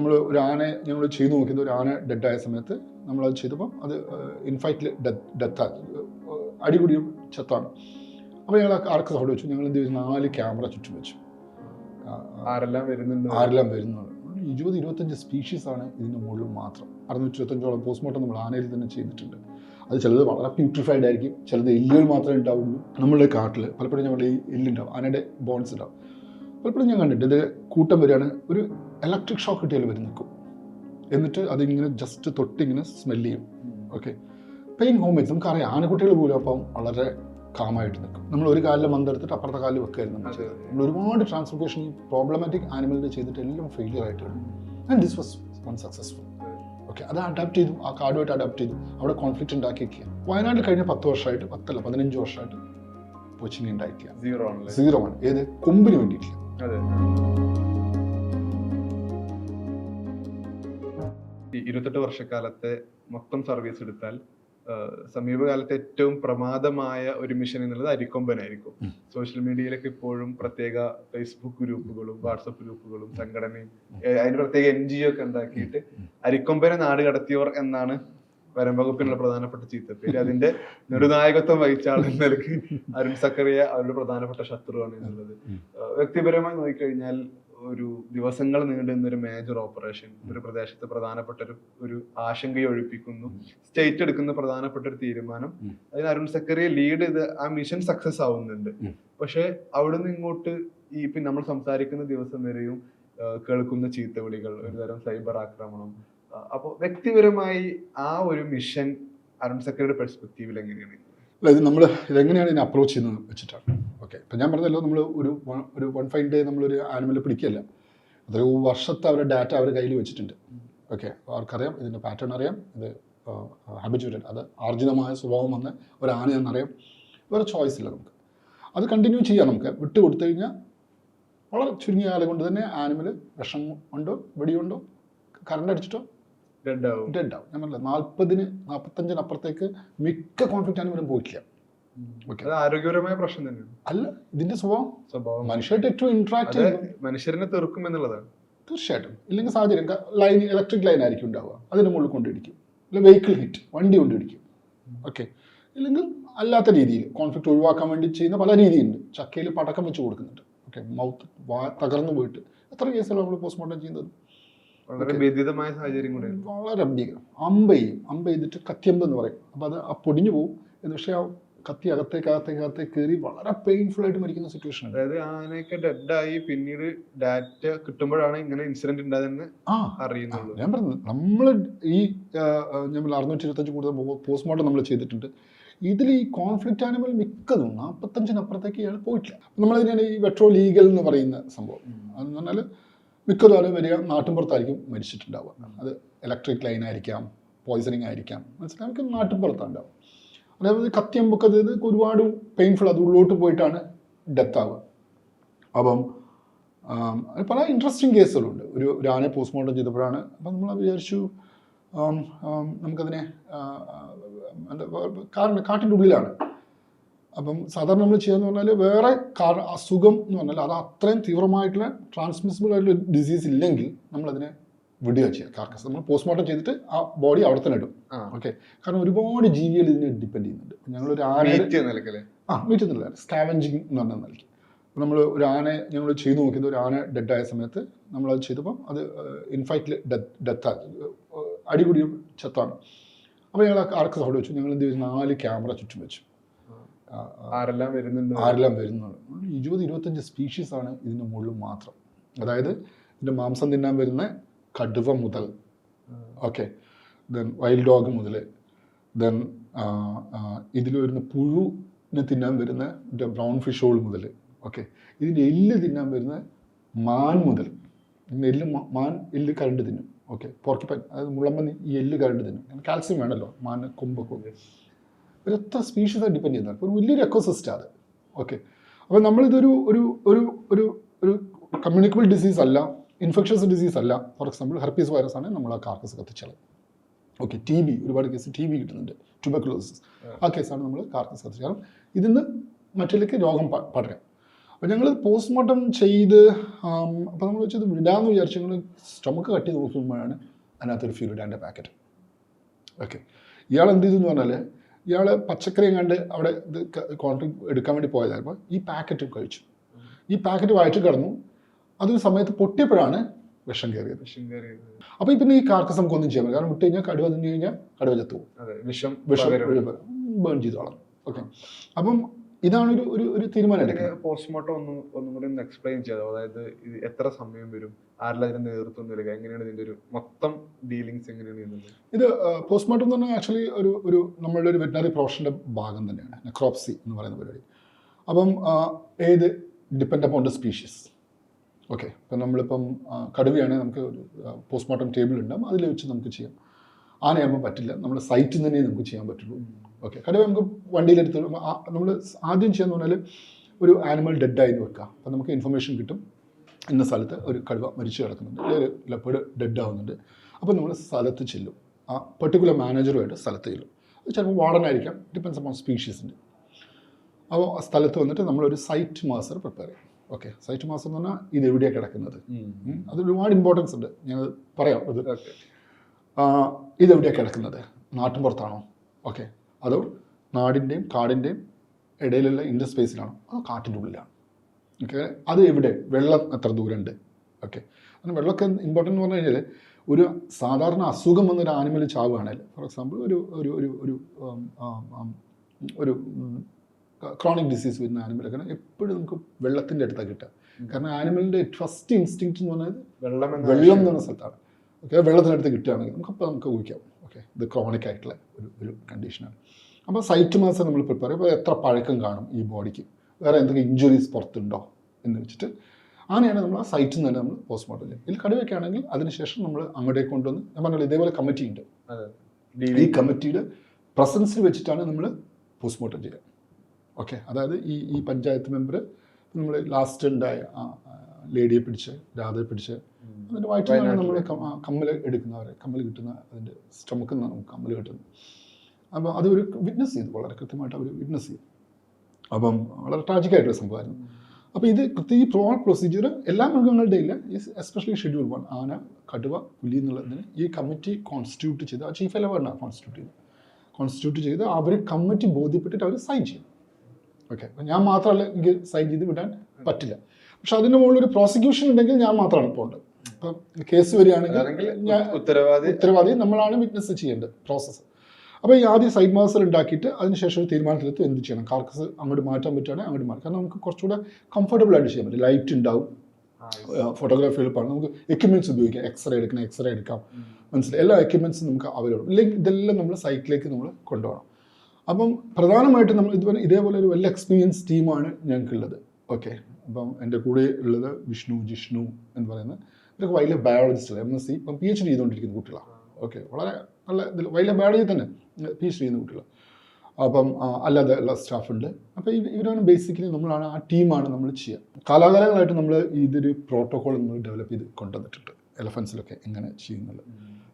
നമ്മൾ ഒരു ആനയെ ഞങ്ങൾ ചെയ്തു നോക്കിയത് ഒരു ആന ഡെഡായ സമയത്ത് നമ്മളത് ചെയ്തപ്പം അത് ഇൻഫൈറ്റിൽ ഡെത്ത് അടികുടിയും ചത്താണ്. അപ്പോൾ ഞങ്ങൾ ആർക്ക് അവിടെ വെച്ചു? ഞങ്ങൾ എന്ത് ചെയ്തു? നാല് ക്യാമറ ചുറ്റും വെച്ചു. ആരെല്ലാം വരുന്നുണ്ട്? ആരെല്ലാം വരുന്നത് ഇരുപത് ഇരുപത്തഞ്ച് സ്പീഷീസ് ആണ് ഇതിന് മുകളിൽ മാത്രം. അറുന്നൂറ്റി ഇരുപത്തഞ്ചോളം പോസ്റ്റ്മോർട്ടം നമ്മൾ ആനയിൽ തന്നെ ചെയ്തിട്ടുണ്ട്. അത് ചിലത് വളരെ പ്യൂട്രിഫൈഡ് ആയിരിക്കും. ചിലത് എല്ലുകൾ മാത്രമേ ഉണ്ടാവുള്ളൂ. നമ്മളുടെ കാട്ടിൽ പലപ്പോഴും നമ്മുടെ ഈ എല്ലുണ്ടാവും ആനയുടെ ബോൺസ് ഉണ്ടാവും. പലപ്പോഴും ഞാൻ കണ്ടിട്ടുണ്ട്. ഇത് കൂട്ടം വരികയാണ്. ഒരു ഇലക്ട്രിക് ഷോക്ക് കിട്ടിയാൽ വരും നിൽക്കും എന്നിട്ട് അതിങ്ങനെ ജസ്റ്റ് തൊട്ടിങ്ങനെ ഇങ്ങനെ സ്മെല്ല് ചെയ്യും ഓക്കെ പെയിൻ ഹോം വെച്ച് നമുക്കറിയാം ആനക്കുട്ടികൾ പോലും അപ്പം വളരെ കാമായിട്ട് നിൽക്കും നമ്മൾ ഒരു കാലിൽ മന്തെടുത്തിട്ട് അപ്പുറത്തെ കാലിൽ വെക്കുമായിരുന്നു നമ്മൾ ചെയ്തത്. നമ്മൾ ഒരുപാട് ട്രാൻസ്പോർട്ടേഷൻ ഈ പ്രോബ്ലമാറ്റിക് ആനിമലിനെ ചെയ്തിട്ട് എല്ലാം ഫെയിലിയർ ആയിട്ടുണ്ട് and this was one successful okay അത് അഡാപ്റ്റ് ചെയ്തു. ആ കാർഡുമായിട്ട് അഡാപ്റ്റ് ചെയ്തു. അവിടെ കോൺഫ്ലിക്റ്റ് ഉണ്ടാക്കിയിരിക്കുക വയനാട്ടിൽ കഴിഞ്ഞ പത്ത് വർഷമായിട്ട് പത്തല്ല പതിനഞ്ച് വർഷമായിട്ട് പോച്ചിങ് ഉണ്ടായിട്ടില്ല. സീറോ ആണ് സീറോ ആണ്. ഏത്? കൊമ്പിന് വേണ്ടിയിട്ടില്ല. ഇരുപത്തെട്ട് വർഷക്കാലത്തെ മൊത്തം സർവീസ് എടുത്താൽ സമീപകാലത്തെ ഏറ്റവും പ്രമാദമായ ഒരു മിഷൻ എന്നുള്ളത് അരിക്കൊമ്പനായിരിക്കും. ആയിരിക്കും സോഷ്യൽ മീഡിയയിലൊക്കെ ഇപ്പോഴും പ്രത്യേക ഫേസ്ബുക്ക് ഗ്രൂപ്പുകളും വാട്സപ്പ് ഗ്രൂപ്പുകളും സംഘടനയും അതിന് പ്രത്യേക എൻ ജി ഒക്കെ ഉണ്ടാക്കിയിട്ട് അരിക്കൊമ്പനെ നാട് കടത്തിയവർ എന്നാണ് വകുപ്പിനുള്ള പ്രധാനപ്പെട്ട ചീത്തപ്പേര് അതിന്റെ നെടുനായകത്വം വഹിച്ച ആൾ എന്ന നിലയ്ക്ക് അരുൺ സക്കറിയ അവരുടെ പ്രധാനപ്പെട്ട ശത്രുവാണ് എന്നുള്ളത്. വ്യക്തിപരമായി നോക്കിക്കഴിഞ്ഞാൽ ഒരു ദിവസങ്ങൾ നീണ്ടുന്ന ഒരു മേജർ ഓപ്പറേഷൻ ഒരു പ്രദേശത്ത് പ്രധാനപ്പെട്ട ഒരു ഒരു ആശങ്കയെ ഒഴിപ്പിക്കുന്നു. സ്റ്റേറ്റ് എടുക്കുന്ന പ്രധാനപ്പെട്ട ഒരു തീരുമാനം. അതിന് അരുൺ സക്കറിയെ ലീഡ് ചെയ്ത് ആ മിഷൻ സക്സസ് ആവുന്നുണ്ട്. പക്ഷെ അവിടുന്ന് ഇങ്ങോട്ട് ഈ പിന്നെ നമ്മൾ സംസാരിക്കുന്ന ദിവസം വരെയും കേൾക്കുന്ന ചീത്ത വിളികൾ ഒരുതരം സൈബർ ആക്രമണം അപ്പോൾ അപ്പൊ വ്യക്തിപരമായി ആ ഒരു മിഷൻ അരുൺ സെക്രട്ടറിയുടെ പെർസ്പെക്റ്റീവിൽ എങ്ങനെയാണ്? അല്ല ഇത് നമ്മൾ ഇതെങ്ങനെയാണ് ഇതിനെ അപ്രോച്ച് ചെയ്യുന്നത് വെച്ചിട്ടാണ്. ഓക്കെ ഇപ്പം ഞാൻ പറഞ്ഞല്ലോ നമ്മൾ ഒരു ഒരു വൺ ഫൈൻ ഡേ നമ്മളൊരു ആനിമൽ പിടിക്കുകയല്ല. അതൊരു വർഷത്തെ അവരുടെ ഡാറ്റ അവർ കയ്യിൽ വെച്ചിട്ടുണ്ട്. ഓക്കെ അവർക്കറിയാം ഇതിന്റെ പാറ്റേൺ അറിയാം ഇത് ഹാബിറ്റുവേറ്റഡ് അത് ആർജിതമായ സ്വഭാവം വന്ന ഒരു ആനയെന്നറിയാം വേറെ ചോയ്സ് ഇല്ല നമുക്ക്. അത് കണ്ടിന്യൂ ചെയ്യാം നമുക്ക്. വിട്ട് കൊടുത്തു കഴിഞ്ഞാൽ വളരെ ചുരുങ്ങിയ കാലം കൊണ്ട് തന്നെ ആനിമൽ വിഷം ഉണ്ടോ വെടിയുണ്ടോ കറണ്ട് അടിച്ചിട്ടോ ഡെഡ് ആവും. ഡെഡ് ആവും. ഞാൻ പറഞ്ഞില്ല നാൽപ്പതിന് നാൽപ്പത്തഞ്ചിന് അപ്പുറത്തേക്ക് മിക്ക കോൺഫ്ലിക്റ്റ് ആനിമലും പോയിട്ടില്ല. ആരോഗ്യപരമായ പ്രശ്നം തന്നെയാണ്. അല്ല ഇതിന്റെ സ്വഭാവം. സ്വഭാവം. മനുഷ്യരായിട്ട് ഏറ്റവും ഇന്ററാക്ട് മനുഷ്യരെ മനുഷ്യരനെ തെറുക്കും എന്നുള്ളതാണ്. തീർച്ചയായിട്ടും. ഇല്ലെങ്കിൽ സാഹചര്യം ലൈൻ ഇലക്ട്രിക് ലൈൻ ആയിരിക്കും ഉണ്ടാവുക. അതിന് മുകളിൽ കൊണ്ടിടിക്കും ഇല്ല വെഹിക്കിൾ ഹിറ്റ് വണ്ടി കൊണ്ടിടിക്കും ഓക്കെ ഇല്ലെങ്കിൽ അല്ലാത്ത രീതിയിൽ കോൺഫ്ലിക്റ്റ് ഒഴിവാക്കാൻ വേണ്ടി ചെയ്യുന്ന പല രീതിയുണ്ട് ചക്കയിൽ പടക്കം വെച്ച് കൊടുക്കുന്നുണ്ട്. ഓക്കെ മൗത്ത് തകർന്നു പോയിട്ട്. എത്ര കേസുകൾ നമ്മൾ പോസ്റ്റ്മോർട്ടം ചെയ്യുന്നത്? വളരെ ഭീതിതമായ സാഹചര്യം കൂടെ വളരെ ഭീകരം അമ്പ ചെയ്യും. അമ്പ ചെയ്തിട്ട് കത്തിയമ്പ് എന്ന് പറയും. അപ്പോൾ അത് ആ പൊടിഞ്ഞു പോകും എന്ന് പക്ഷേ ആ കത്തി അകത്തേക്ക് അകത്തേക്ക് അകത്തേക്ക് കയറി വളരെ പെയിൻഫുൾ ആയിട്ട് മരിക്കുന്ന സിറ്റുവേഷൻ അതായത് ആനയൊക്കെ ഡെഡായി പിന്നീട് ഡാറ്റ കിട്ടുമ്പോഴാണ് ഇങ്ങനെ ഇൻസിഡന്റ് ഉണ്ടായതെന്ന് ആ അറിയുന്നത് ഞാൻ പറഞ്ഞത് നമ്മൾ ഈ നമ്മൾ അറുന്നൂറ്റി ഇരുപത്തഞ്ച് കൂടുതൽ പോസ്റ്റ്മോർട്ടം നമ്മൾ ചെയ്തിട്ടുണ്ട്. ഇതിൽ ഈ കോൺഫ്ലിക്റ്റ് ആനിമൽ മിക്കതും നാൽപ്പത്തഞ്ചിനപ്പുറത്തേക്ക് ഇയാൾ പോയിട്ടില്ല. നമ്മളതിനാണ് ഈ വെട്രോ ലീഗൽ എന്ന് പറയുന്ന സംഭവം. അതെന്ന് പറഞ്ഞാൽ മിക്കതും വലിയ വരിക നാട്ടിൻപുറത്തായിരിക്കും മരിച്ചിട്ടുണ്ടാവുക. അത് ഇലക്ട്രിക് ലൈൻ ആയിരിക്കാം പോയിസണിങ് ആയിരിക്കാം. മനസ്സിലായി? നമുക്ക് നാട്ടിൻപുറത്താണ് ഉണ്ടാവുക അതായത് കത്തിയമ്പൊക്കെ ഇത് ഒരുപാട് പെയിൻഫുൾ അത് ഉള്ളോട്ട് പോയിട്ടാണ് ഡെത്ത് ആവുക. അപ്പം പല ഇൻട്രസ്റ്റിംഗ് കേസുകളുണ്ട് ഒരു ഒരു ആനയെ പോസ്റ്റ്മോർട്ടം ചെയ്തപ്പോഴാണ് അപ്പം നമ്മൾ വിചാരിച്ചു നമുക്കതിനെ കാരണം കാട്ടിന്റെ ഉള്ളിലാണ്. അപ്പം സാധാരണ നമ്മൾ ചെയ്യാന്ന് പറഞ്ഞാൽ വേറെ അസുഖം എന്ന് പറഞ്ഞാൽ അത് അത്രയും തീവ്രമായിട്ടുള്ള ട്രാൻസ്മിസിബിൾ ആയിട്ടുള്ള ഡിസീസ് ഇല്ലെങ്കിൽ നമ്മളതിനെ വിടുക ചെയ്യുക കാർക്കസ് നമ്മൾ പോസ്റ്റ്മോർട്ടം ചെയ്തിട്ട് ആ ബോഡി അവിടെ തന്നെ ഇടും. ഓക്കെ കാരണം ഒരുപാട് ജീവികൾ ഇതിനെ ഡിപ്പെൻഡ് ചെയ്യുന്നുണ്ട്. ഞങ്ങളൊരു ഒരു നിലക്കല്ലേ ആ മീറ്റ് സ്കാവഞ്ചിങ് എന്ന് പറഞ്ഞ നൽകി നമ്മൾ ഒരു ആനയെ ഞങ്ങൾ ചെയ്തു നോക്കിയത് ഒരു ആന ഡെഡായ സമയത്ത് നമ്മൾ അത് ചെയ്തപ്പം അത് ഇൻഫൈറ്റിൽ ഡെത്ത് അടികുടിയും ചത്താണ്. അപ്പോൾ ഞങ്ങൾ ആ കാർക്കസ് അവിടെ വെച്ചു. ഞങ്ങൾ എന്ത് ചെയ്തു? നാല് ക്യാമറ ചുറ്റും വെച്ചു. ആരെല്ലാം വരുന്നുണ്ട്? ആരെല്ലാം വരുന്നത് ഇരുപത് ഇരുപത്തഞ്ച് സ്പീഷീസ് ആണ് ഇതിന്റെ മുകളിൽ മാത്രം. അതായത് ഇതിന്റെ മാംസം തിന്നാൻ വരുന്ന കടുവ മുതൽ ഓക്കെ ദെൻ വൈൽഡ് ഡോഗ് മുതൽ ദെൻ ഇതിൽ വരുന്ന പുഴുവിനെ തിന്നാൻ വരുന്ന ബ്രൗൺ ഫിഷോൾ മുതൽ ഓക്കെ ഇതിന്റെ എല്ല് തിന്നാൻ വരുന്ന മാൻ മുതൽ എല്ല് മാൻ എല്ല് കരണ്ട് തിന്നും ഓക്കെ പോർക്കിപ്പൻ അതായത് മുളമ്പൻ ഈ എല്ല് കരണ്ട് തിന്നും. കാൽസ്യം വേണമല്ലോ മാൻ കൊമ്പൊക്കെ ഒരു എത്ര സ്പീഷീസ് ഡിപ്പെൻഡ് ചെയ്യുന്നത്. അപ്പോൾ വലിയൊരു എക്കോസിസ്റ്റം അത് ഓക്കെ അപ്പോൾ നമ്മളിതൊരു ഒരു ഒരു ഒരു ഒരു കമ്മ്യൂണിക്കബിൾ ഡിസീസ് അല്ല ഇൻഫെക്ഷസ് ഡിസീസ് അല്ല. ഫോർ എക്സാമ്പിൾ ഹെർപ്പീസ് വൈറസ് ആണ് നമ്മൾ ആ കാർക്കസ് കത്തിച്ചത്. ഓക്കെ ടി ബി ഒരുപാട് കേസ് ടി ബി കിട്ടുന്നുണ്ട്. ട്യൂബക്ലോസിസ് ആ കേസാണ് നമ്മൾ കാർക്കസ് കത്തിച്ചത്. കാരണം ഇതിന്ന് മറ്റിലേക്ക് രോഗം പടരാം. അപ്പോൾ ഞങ്ങൾ പോസ്റ്റ്മോർട്ടം ചെയ്ത് അപ്പോൾ നമ്മൾ വെച്ചത് വിടാമെന്ന് വിചാരിച്ചു ഞങ്ങൾ സ്റ്റമക്ക് കട്ടി നോക്കുമ്പോഴാണ് അതിനകത്തൊരു ഫ്യൂരിഡാന്റെ പാക്കറ്റ് ഓക്കെ ഇയാൾ എന്ത് ചെയ്തു എന്ന് പറഞ്ഞാൽ ഇയാൾ പച്ചക്കറിയും കണ്ട് അവിടെ ഇത് കോൺട്രാക്ട് എടുക്കാൻ വേണ്ടി പോയതായപ്പോൾ ഈ പാക്കറ്റ് കഴിച്ചു. ഈ പാക്കറ്റ് വായിച്ചു കിടന്നു. അതൊരു സമയത്ത് പൊട്ടിയപ്പോഴാണ് വിഷം കയറിയത്. വിഷം കയറിയത്. അപ്പോൾ പിന്നെ ഈ കാർക്കസ് നമുക്ക് ഒന്നും ചെയ്യാൻ പറ്റില്ല. കാരണം വിട്ട് കഴിഞ്ഞാൽ കടുവ തിന്നു കഴിഞ്ഞാൽ കടുവ ചത്തു വിഷം വിഷം. ബേൺ ചെയ്ത് കളഞ്ഞു ഓക്കെ അപ്പം ഇതാണ് ഒരു ഒരു തീരുമാനം പോസ്റ്റ്മോർട്ടം ഒന്നും ഒന്നും കൂടി ഒന്ന് എക്സ്പ്ലെയിൻ ചെയ്തോ? അതായത് ഇത് എത്ര സമയം വരും? ആരെല്ലാം നേതൃത്വം നൽകുക എങ്ങനെയാണ് ഇതിന്റെ ഒരു മൊത്തം ഡീലിങ്സ് എങ്ങനെയാണ് ഇത് പോസ്റ്റ്മോർട്ടം എന്ന് പറഞ്ഞാൽ ആക്ച്വലി ഒരു ഒരു നമ്മളുടെ ഒരു വെറ്റിനറി പ്രൊഫഷന്റെ ഭാഗം തന്നെയാണ്. നെക്രോപ്സി എന്ന് പറയുന്ന പരിപാടി. അപ്പം ഏത് depend upon the species okay ഇപ്പം നമ്മളിപ്പം കടുവയാണെങ്കിൽ നമുക്ക് ഒരു പോസ്റ്റ്മോർട്ടം ടേബിൾ ഉണ്ടാകും അതിൽ വെച്ച് നമുക്ക് ചെയ്യാം. ആനയാകുമ്പോൾ പറ്റില്ല. നമ്മൾ സൈറ്റിൽ തന്നെ നമുക്ക് ചെയ്യാൻ പറ്റുള്ളൂ. ഓക്കെ കടുവ നമുക്ക് വണ്ടിയിലെടുത്ത് നമ്മൾ ആദ്യം ചെയ്യാന്ന് പറഞ്ഞാൽ ഒരു ആനിമൽ ഡെഡായി വെക്കുക അപ്പം നമുക്ക് ഇൻഫർമേഷൻ കിട്ടും. ഇന്ന സ്ഥലത്ത് ഒരു കടുവ മരിച്ചു കിടക്കുന്നുണ്ട്. ഒരു ലെപ്പേഡ് ഡെഡ് ആവുന്നുണ്ട്. അപ്പോൾ നമ്മൾ സ്ഥലത്ത് ചെല്ലും. ആ പെർട്ടിക്കുലർ മാനേജറുമായിട്ട് സ്ഥലത്ത് ചെല്ലും. അത് ചിലപ്പോൾ വാർഡനായിരിക്കാം ഡിപ്പെൻസ് അപ്പോൺ സ്പീഷീസിന്റെ അപ്പോൾ ആ സ്ഥലത്ത് വന്നിട്ട് നമ്മളൊരു സൈറ്റ് മാസർ പ്രിപ്പയർ ചെയ്യും. ഓക്കെ സൈറ്റ് മാസ്റ്റർ എന്ന് പറഞ്ഞാൽ ഇത് എവിടെയാണ് കിടക്കുന്നത്? അത് ഒരുപാട് ഇമ്പോർട്ടൻസ് ഉണ്ട്. ഞാൻ പറയാം. അത് ഇത് ആ, ഇതെവിടെയാണ് കിടക്കുന്നത്? നാട്ടിൻപുറത്താണോ ഓക്കെ അതോ നാടിന്റെയും കാടിന്റെയും ഇടയിലുള്ള ഇൻഡർ സ്പേസിലാണോ അതോ കാട്ടിന്റെ ഉള്ളിലാണ്. ഓക്കെ? അത് എവിടെ? വെള്ളം എത്ര ദൂരമുണ്ട് ഓക്കെ? അങ്ങനെ വെള്ളമൊക്കെ ഇമ്പോർട്ടന്റ് എന്ന് പറഞ്ഞു കഴിഞ്ഞാൽ ഒരു സാധാരണ അസുഖം വന്നൊരു ആനിമൽ ചാവുകയാണെങ്കിൽ ഫോർ എക്സാമ്പിൾ ഒരു ഒരു ഒരു ഒരു ഒരു ക്രോണിക് ഡിസീസ് വരുന്ന ആനിമലൊക്കെ എപ്പോഴും നമുക്ക് വെള്ളത്തിന്റെ അടുത്താണ് കിട്ടുക. കാരണം ആനിമലിന്റെ ഫസ്റ്റ് ഇൻസ്റ്റിങ്ക്റ്റ് എന്ന് പറഞ്ഞാൽ വെള്ളം വെള്ളം എന്ന് പറഞ്ഞ സ്ഥലത്താണ്. ഓക്കെ? വെള്ളത്തിനടുത്ത് കിട്ടുകയാണെങ്കിൽ നമുക്കപ്പോൾ നമുക്ക് ഊഹിക്കാം. ഓക്കെ? ഇത് ക്രോണിക് ആയിട്ടുള്ള ഒരു ഒരു കണ്ടീഷനാണ് അപ്പോൾ സൈറ്റ് മാസം നമ്മൾ പ്രിപ്പയർ ചെയ്യുമ്പോൾ എത്ര പഴക്കം കാണും ഈ ബോഡിക്ക് വേറെ എന്തെങ്കിലും ഇഞ്ചുറീസ് പുറത്തുണ്ടോ എന്ന് വെച്ചിട്ട് അങ്ങനെയാണ് നമ്മൾ ആ സൈറ്റിൽ നിന്ന് തന്നെ നമ്മൾ പോസ്റ്റ്മോർട്ടം ചെയ്യും ഇതിൽ കടുവയൊക്കെ ആണെങ്കിൽ അതിനുശേഷം നമ്മൾ അങ്ങോട്ടേക്ക് കൊണ്ടുവന്ന് ഞാൻ പറഞ്ഞല്ലോ ഇതേപോലെ കമ്മിറ്റി ഉണ്ട്. ഈ കമ്മിറ്റിയുടെ പ്രസൻസിൽ വെച്ചിട്ടാണ് നമ്മൾ പോസ്റ്റ്മോർട്ടം ചെയ്യുക. ഓക്കെ അതായത് ഈ ഈ പഞ്ചായത്ത് മെമ്പർ നമ്മൾ ലാസ്റ്റ് ഉണ്ടായ ആ ലേഡിയെ പിടിച്ച് രാധയെ പിടിച്ച് അതിന്റെ വയറ്റിലാണ് നമ്മൾ കമ്മൽ എടുക്കുന്നവരെ കമ്മൽ കിട്ടുന്ന അതിന്റെ സ്റ്റമക്കിൽ നിന്നാണ് നമുക്ക് കമ്മൽ കിട്ടുന്നത്. അപ്പോൾ അതൊരു ഒരു വിറ്റ്നസ് ചെയ്തു വളരെ കൃത്യമായിട്ട് അവർ വിറ്റ്നസ് ചെയ്തു. അപ്പം വളരെ ട്രാജിക്കായിട്ടൊരു സംഭവമായിരുന്നു. അപ്പോൾ ഇത് കൃത്യ ഈ പ്രോ പ്രൊസീജിയർ എല്ലാ മൃഗങ്ങളുടെയും ഇല്ല. എസ്പെഷ്യലി ഷെഡ്യൂൾ വൺ ആന കടുവ പുലി എന്നുള്ളതിന് ഈ കമ്മിറ്റി കോൺസ്റ്റിറ്റ്യൂട്ട് ചെയ്ത് ആ ചീഫ് എലവറിനാണ് കോൺസ്റ്റിറ്റ്യൂട്ട് ചെയ്ത്. കോൺസ്റ്റിറ്റ്യൂട്ട് ചെയ്ത് അവർ കമ്മിറ്റി ബോധ്യപ്പെട്ടിട്ട് അവർ സൈൻ ചെയ്യും ഓക്കെ അപ്പം ഞാൻ മാത്രമല്ല എനിക്ക് സൈൻ ചെയ്ത് വിടാൻ പറ്റില്ല. പക്ഷെ അതിന്റെ മുകളിൽ ഒരു പ്രോസിക്യൂഷൻ ഉണ്ടെങ്കിൽ ഞാൻ മാത്രമാണ് പോകേണ്ടത്. ഇപ്പം കേസ് വരികയാണെങ്കിൽ ഞാൻ ഉത്തരവാദി ഉത്തരവാദി നമ്മളാണ് വിറ്റ്നസ് ചെയ്യേണ്ടത് പ്രോസസ്സ് അപ്പോൾ ഈ ആദ്യം സൈഡ് മാസർ ഉണ്ടാക്കിയിട്ട് അതിനുശേഷം ഒരു തീരുമാനത്തിലെത്തും എന്ത് ചെയ്യണം? കാർക്കസ് അങ്ങോട്ട് മാറ്റാൻ പറ്റുകയാണെങ്കിൽ അങ്ങോട്ട് മാറ്റാം കാരണം നമുക്ക് കുറച്ചുകൂടെ കംഫർട്ടബിൾ ആയിട്ട് ചെയ്യാൻ പറ്റും. ലൈറ്റ് ഉണ്ടാവും. ഫോട്ടോഗ്രാഫി എളുപ്പമാണ് നമുക്ക് എക്യുപ്മെന്റ്സ് ഉപയോഗിക്കാം. എക്സ്റേ എടുക്കണം എക്സ്റേ എടുക്കാം. മനസ്സിലായി? എല്ലാ എക്യുപ്മെന്റ്സും നമുക്ക് അവൈലബിൾ ഇല്ലെങ്കിൽ ഇതെല്ലാം നമ്മൾ സൈറ്റിലേക്ക് നമ്മൾ കൊണ്ടുപോകണം. അപ്പം പ്രധാനമായിട്ടും നമ്മൾ ഇതുപോലെ ഇതേപോലെ ഒരു വെൽ എക്സ്പീരിയൻസ് ടീമാണ് ഞങ്ങൾക്കുള്ളത്. ഓക്കെ അപ്പം എന്റെ കൂടെ ഉള്ളത് വിഷ്ണു ജിഷ്ണു എന്ന് പറയുന്ന ഇതൊക്കെ വലിയ ബയോളജിസ്റ്റ് എം എസ് സി ഇപ്പം പി എച്ച് ഡി ചെയ്തുകൊണ്ടിരിക്കുന്ന കുട്ടികളാണ്. ഓക്കെ വളരെ നല്ല ഇതിൽ വൈൽഡ് ബയോളജി തന്നെ പി എച്ച് ഡി ചെയ്യുന്ന കുട്ടികൾ അപ്പം അല്ലാതെ ഉള്ള സ്റ്റാഫുണ്ട്. അപ്പോൾ ഇവരാണ് ബേസിക്കലി നമ്മളാണ് ആ ടീമാണ് നമ്മൾ ചെയ്യുക കാലാകാലങ്ങളായിട്ട് നമ്മൾ ഇതൊരു പ്രോട്ടോകോൾ നമ്മൾ ഡെവലപ്പ് ചെയ്ത് കൊണ്ടുവന്നിട്ടുണ്ട്. എലഫൻസിലൊക്കെ എങ്ങനെ ചെയ്യുന്നുള്ളത്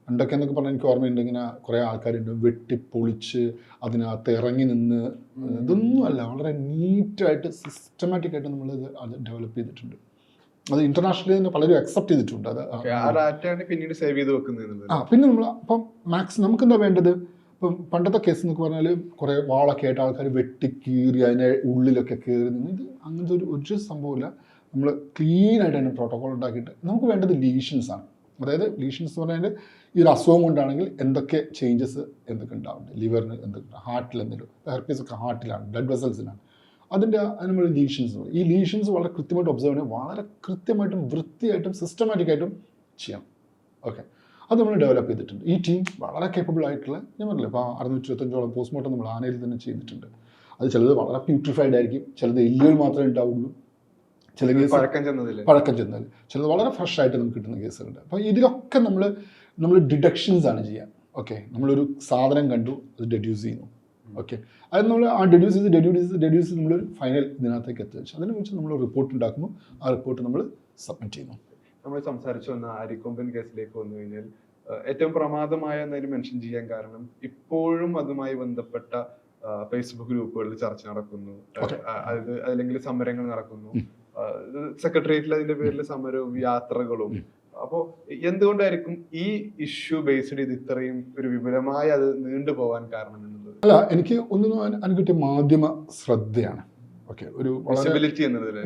പണ്ടൊക്കെ എന്നൊക്കെ പറഞ്ഞാൽ എനിക്ക് ഓർമ്മയുണ്ട് ഇങ്ങനെ കുറേ ആൾക്കാരുണ്ട് വെട്ടിപ്പൊളിച്ച് അതിനകത്ത് ഇറങ്ങി നിന്ന് ഇതൊന്നും അല്ല. വളരെ നീറ്റായിട്ട് സിസ്റ്റമാറ്റിക്കായിട്ട് നമ്മളിത് നമ്മൾ ഇത് അത് ഡെവലപ്പ് ചെയ്തിട്ടുണ്ട്. അത് ഇന്റർനാഷണലി തന്നെ പലരും അക്സെപ്റ്റ് ചെയ്തിട്ടുണ്ട്. അത് പിന്നീട് സേവ് ചെയ്ത് വെക്കുന്നത് ആ പിന്നെ നമ്മൾ അപ്പം മാക്സ് നമുക്ക് എന്താ വേണ്ടത്? ഇപ്പം പണ്ടത്തെ കേസ് എന്നൊക്കെ പറഞ്ഞാൽ കുറേ വാളൊക്കെ ആയിട്ട് ആൾക്കാർ വെട്ടി കീറി അതിന്റെ ഉള്ളിലൊക്കെ കയറി നിന്ന് ഇത് അങ്ങനത്തെ ഒരു ഒരു സംഭവമില്ല. നമ്മൾ ക്ലീൻ ആയിട്ട് അതിന് പ്രോട്ടോകോൾ ഉണ്ടാക്കിയിട്ട് നമുക്ക് വേണ്ടത് ലീഷൻസ് ആണ്. അതായത് ലീഷൻസ് എന്ന് പറഞ്ഞാൽ ഈ ഒരു അസുഖം കൊണ്ടാണെങ്കിൽ എന്തൊക്കെ ചേഞ്ചസ് എന്തൊക്കെ ഉണ്ടാവുന്നുണ്ട്? ലിവറിന് എന്തൊക്കെ ഹാർട്ടിൽ എന്തെങ്കിലും ഹെർപ്പീസ് ഒക്കെ ഹാർട്ടിലാണ് ബ്ലഡ് വെസൽസിനാണ് അതിന്റെ നമ്മൾ ലീഷൻസ് ഈ ലീഷൻസ് വളരെ കൃത്യമായിട്ട് ഒബ്സർവ് ചെയ്യണം. വളരെ കൃത്യമായിട്ടും വൃത്തിയായിട്ടും സിസ്റ്റമാറ്റിക്കായിട്ടും ചെയ്യാം. ഓക്കെ അത് നമ്മൾ ഡെവലപ്പ് ചെയ്തിട്ടുണ്ട്. ഈ ടീം വളരെ കേപ്പബിൾ ആയിട്ടുള്ള ഞാൻ പറഞ്ഞില്ല ഇപ്പോൾ അറുന്നൂറ്റി ഇരുപത്തഞ്ചോളം പോസ്റ്റ്മോർട്ടം നമ്മൾ ആനയിൽ തന്നെ ചെയ്തിട്ടുണ്ട്. അത് ചിലത് വളരെ പ്യൂട്രിഫൈഡ് ആയിരിക്കും. ചിലത് എല്ലുകൾ മാത്രമേ ഉണ്ടാവുള്ളൂ. ചില കേസ് പഴക്കം ചെന്നതില്ല പഴക്കം ചെന്നതിൽ ചിലത് വളരെ ഫ്രഷ് ആയിട്ട് നമുക്ക് കിട്ടുന്ന കേസുകളുണ്ട്. അപ്പോൾ ഇതിലൊക്കെ നമ്മൾ നമ്മൾ ഡിഡക്ഷൻസ് ആണ് ചെയ്യുക. ഓക്കെ നമ്മളൊരു സാധനം കണ്ടു അത് ഡെഡ്യൂസ് ചെയ്യുന്നു. ഓക്കെ അത് നമ്മൾ ആ ഡെഡ്യൂസ് ചെയ്ത് ഡെഡ്യൂസ് ചെയ്ത് ഡെഡ്യൂസ് ചെയ്ത് നമ്മളൊരു ഫൈനൽ ഇതിനകത്തേക്ക് എത്തിച്ചു അതിനെ വെച്ച് നമ്മൾ റിപ്പോർട്ട് ഉണ്ടാക്കുന്നു ആ റിപ്പോർട്ട് നമ്മൾ സബ്മിറ്റ് ചെയ്യുന്നു. നമ്മൾ സംസാരിച്ചു വന്ന അരിക്കൊമ്പൻ കേസിലേക്ക് വന്നു കഴിഞ്ഞാൽ ഏറ്റവും പ്രമാദമായ എന്നതിന് മെൻഷൻ ചെയ്യാൻ കാരണം ഇപ്പോഴും അതുമായി ബന്ധപ്പെട്ട ഫേസ്ബുക്ക് ഗ്രൂപ്പുകളിൽ ചർച്ച നടക്കുന്നു. അത് അല്ലെങ്കിൽ സമരങ്ങൾ നടക്കുന്നു. സെക്രട്ടേറിയറ്റിൽ അതിന്റെ പേരിൽ സമരവും യാത്രകളും. അപ്പോ എന്തുകൊണ്ടായിരിക്കും ഈ ഇഷ്യൂ ബേസ്ഡ് ചെയ്ത് ഇത്രയും ഒരു വിപുലമായ അത് നീണ്ടുപോകാൻ കാരണം അല്ല എനിക്ക് ഒന്നും അനുകിട്ടിയ മാധ്യമ ശ്രദ്ധയാണ്. ഓക്കെ ഒരു വിസിബിലിറ്റി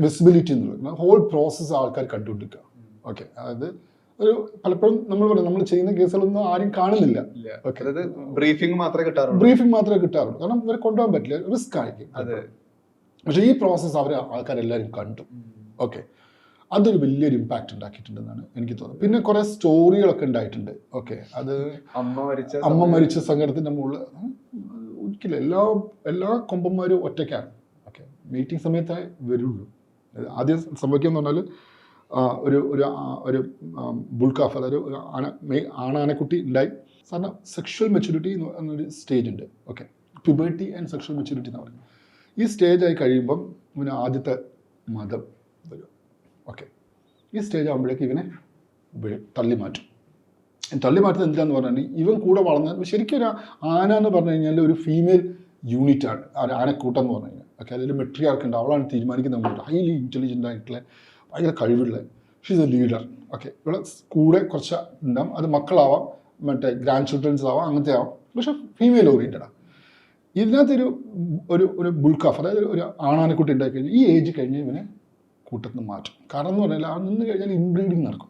വിസിബിലിറ്റി എന്നുള്ളത്. ഹോൾ പ്രോസസ്സ് ആൾക്കാർ കണ്ടുകൊണ്ടിരിക്കുക ഓക്കെ അതായത് ഒരു പലപ്പോഴും നമ്മൾ പറയും നമ്മൾ ചെയ്യുന്ന കേസുകളൊന്നും ആരും കാണുന്നില്ല. ബ്രീഫിംഗ് മാത്രമേ കിട്ടാറുള്ളൂ. ബ്രീഫിംഗ് മാത്രമേ കിട്ടാറുള്ളൂ. കാരണം ഇവരെ കൊണ്ടുപോകാൻ പറ്റില്ല. റിസ്ക് ആയിരിക്കും. പക്ഷേ ഈ പ്രോസസ്സ് അവർ ആൾക്കാരെല്ലാവരും കണ്ടു. ഓക്കെ അതൊരു വലിയൊരു ഇമ്പാക്റ്റ് ഉണ്ടാക്കിയിട്ടുണ്ടെന്നാണ് എനിക്ക് തോന്നുന്നത്. പിന്നെ കുറെ സ്റ്റോറികളൊക്കെ ഉണ്ടായിട്ടുണ്ട്. ഓക്കെ അത് അമ്മ മരിച്ച അമ്മ മരിച്ച സങ്കടത്തിന്റെ മുകളിൽ ഒരിക്കലും എല്ലാ എല്ലാ കൊമ്പന്മാരും ഒറ്റയ്ക്കാണ്. ഓക്കെ മീറ്റിംഗ് സമയത്തായി വരുള്ളൂ. ആദ്യം സംഭവിക്കുക പറഞ്ഞാൽ ഒരു ഒരു ഒരു ബുൾക്കാഫ് അതായത് ആന ആണാനക്കുട്ടി ഉണ്ടായി. സാറിന് സെക്ഷൽ മെച്യൂരിറ്റി എന്നൊരു സ്റ്റേജ് ഉണ്ട്. Okay puberty and sexual maturity എന്ന് പറയും ഈ സ്റ്റേജ് ആയി കഴിയുമ്പം ഇവന് ആദ്യത്തെ മതം വരും. ഓക്കെ ഈ സ്റ്റേജ് ആകുമ്പോഴേക്ക് ഇവനെ തള്ളി മാറ്റും. തള്ളി മാറ്റുന്നത് എന്തിനാന്ന് പറഞ്ഞാൽ ഇവൻ കൂടെ വളർന്ന ശരിക്കും ഒരു ആന എന്ന് പറഞ്ഞു കഴിഞ്ഞാൽ ഒരു ഫീമെയിൽ യൂണിറ്റാണ് ആ- ആനക്കൂട്ടം എന്ന് പറഞ്ഞു കഴിഞ്ഞാൽ ഓക്കെ അതിൽ മെട്രി ആർക്കുണ്ട് അവളാണ് തീരുമാനിക്കുന്നത് ഹൈലി ഇന്റലിജന്റ് ആയിട്ടുള്ള ഭയങ്കര കഴിവുള്ള she is a leader okay ഇവിടെ കൂടെ കുറച്ച് ഉണ്ടാവും. അത് മക്കളാവാം മറ്റേ ഗ്രാൻഡ് ചിൽഡ്രൻസ് ആവാം അങ്ങനത്തെ ആവാം. പക്ഷെ ഫീമെയിൽ ഓറിയന്റഡാണ് ഇതിനകത്തൊരു ഒരു ഒരു ബുൾക്കാഫ് അതായത് ഒരു ആണാനക്കുട്ടി ഉണ്ടാക്കി കഴിഞ്ഞാൽ ഈ ഏജ് കഴിഞ്ഞ് ഇവനെ കൂട്ടത്തിൽ നിന്ന് മാറ്റും. കാരണം എന്ന് പറഞ്ഞാൽ ആ നിന്ന് കഴിഞ്ഞാൽ ഇൻബ്രീഡിങ് നടക്കും.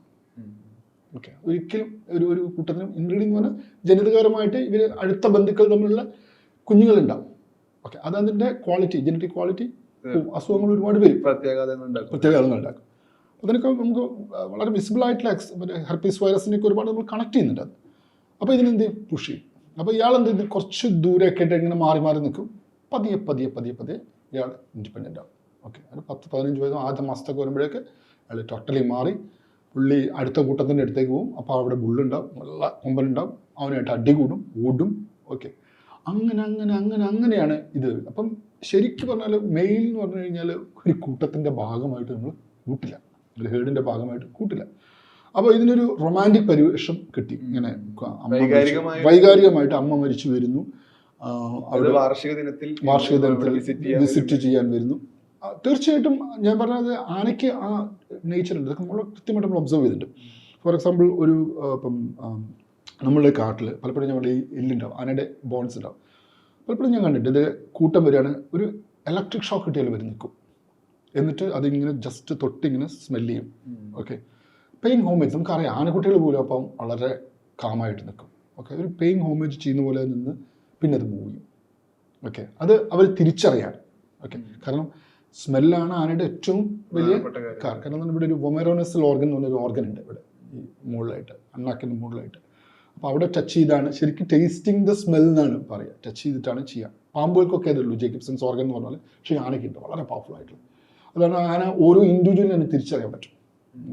ഓക്കെ ഒരിക്കലും ഒരു ഒരു കൂട്ടത്തിന് ഇൻബ്രീഡിങ് എന്ന് പറഞ്ഞാൽ ജനിതകപരമായിട്ട് ഇവർ അടുത്ത ബന്ധുക്കൾ തമ്മിലുള്ള കുഞ്ഞുങ്ങളുണ്ടാവും. ഓക്കെ അത് അതിന്റെ ക്വാളിറ്റി ജനറ്റിക് ക്വാളിറ്റി അസുഖങ്ങൾ ഒരുപാട് പേര് പ്രത്യേകത ഉണ്ടാക്കും. അതിനൊക്കെ നമുക്ക് വളരെ വിസിബിൾ ആയിട്ടുള്ള എക്സ് ഹെർപ്പീസ് വൈറസിനൊക്കെ ഒരുപാട് നമ്മൾ കണക്ട് ചെയ്യുന്നുണ്ട് അത്. അപ്പോൾ ഇതിനെന്ത് പുഷ് ചെയ്യും? അപ്പോൾ ഇയാൾ എന്ത് ചെയ്യും കുറച്ച് ദൂരെയൊക്കെ ആയിട്ട് ഇങ്ങനെ മാറി മാറി നിൽക്കും. പതിയെ പതിയെ പതിയെ പതിയെ ഇയാൾ ഇൻഡിപെൻഡന്റ് ആവും. ഓക്കെ ഒരു പത്ത് പതിനഞ്ച് വയസ്സും ആദ്യ മാസത്തൊക്കെ വരുമ്പോഴേക്ക് അയാൾ ടോട്ടലി മാറി പുള്ളി അടുത്ത കൂട്ടത്തിന്റെ അടുത്തേക്ക് പോകും. അപ്പോൾ അവിടെ ബുള്ളുണ്ടാവും നല്ല കൊമ്പനുണ്ടാവും അവനായിട്ട് അടി കൂടും ഓടും ഓക്കെ. അങ്ങനെ അങ്ങനെ അങ്ങനെ അങ്ങനെയാണ് ഇത്. അപ്പം ശരിക്കും പറഞ്ഞാൽ മെയിൽ എന്ന് പറഞ്ഞു കഴിഞ്ഞാൽ ഒരു കൂട്ടത്തിന്റെ ഭാഗമായിട്ട് നമ്മൾ കൂട്ടില്ല. ഒരു ഹേഡിന്റെ ഭാഗമായിട്ട് കൂട്ടില്ല. അപ്പോൾ ഇതിനൊരു റൊമാന്റിക് പരിവേഷം കിട്ടി. ഇങ്ങനെ വൈകാരികമായിട്ട് അമ്മ മരിച്ചു വരുന്നു. വാർഷിക ദിനത്തിൽ വാർഷിക ദിനത്തിൽ വിസിറ്റ് ചെയ്യാൻ വരുന്നു. തീർച്ചയായിട്ടും ഞാൻ പറഞ്ഞത് ആനയ്ക്ക് ആ നേച്ചർ ഉണ്ട്. ഇതൊക്കെ നമ്മൾ കൃത്യമായിട്ട് നമ്മൾ ഒബ്സർവ് ചെയ്തിട്ടുണ്ട്. ഫോർ എക്സാമ്പിൾ ഒരു ഇപ്പം നമ്മളുടെ കാട്ടിൽ പലപ്പോഴും ഞങ്ങളുടെ ഈ എല്ലുണ്ടാവും. ആനയുടെ ബോൺസ് ഉണ്ടാവും. പലപ്പോഴും ഞാൻ കണ്ടിട്ടുണ്ട്. ഇത് കൂട്ടം വരികയാണ്. ഒരു ഇലക്ട്രിക് ഷോക്ക് കിട്ടിയാൽ വരും നിൽക്കും. എന്നിട്ട് അതിങ്ങനെ ജസ്റ്റ് തൊട്ടിങ്ങനെ സ്മെൽ ചെയ്യും. ഓക്കെ പെയിങ് ഹോമേജ് നമുക്കറിയാം. ആനക്കുട്ടികൾ പോലും അപ്പം വളരെ കാമായിട്ട് നിൽക്കും. ഓക്കെ ഒരു പെയിങ് ഹോമേജ് ചെയ്യുന്ന പോലെ നിന്ന് പിന്നെ അത് മൂവ് ചെയ്യും. ഓക്കെ അത് അവർ തിരിച്ചറിയാൻ. ഓക്കെ കാരണം സ്മെല്ലാണ് ആനയുടെ ഏറ്റവും വലിയ. കാരണം. കാരണം ഇവിടെ ഒരു വൊമെറോനസൽ ഓർഗൻ എന്ന് പറഞ്ഞൊരു ഓർഗൻ ഉണ്ട് ഇവിടെ. ഈ മുകളിലായിട്ട് അണ്ണാക്കിന്റെ മുകളിലായിട്ട്. അപ്പോൾ അവിടെ ടച്ച് ചെയ്താണ്. ശരിക്കും ടേസ്റ്റിംഗ് ദ സ്മെൽ എന്നാണ് പറയുക. ടച്ച് ചെയ്തിട്ടാണ് ചെയ്യുക. പാമ്പുകൾക്കൊക്കെ അതുള്ളൂ ജേക്കബ്സൺസ് ഓർഗൻ എന്ന് പറഞ്ഞാൽ പക്ഷേ ആനയ്ക്കുണ്ട് വളരെ പവർഫുൾ ആയിട്ടുള്ള. അതാണ് ആന ഓരോ ഇൻഡിവിജ്വലിനും തന്നെ തിരിച്ചറിയാൻ പറ്റും.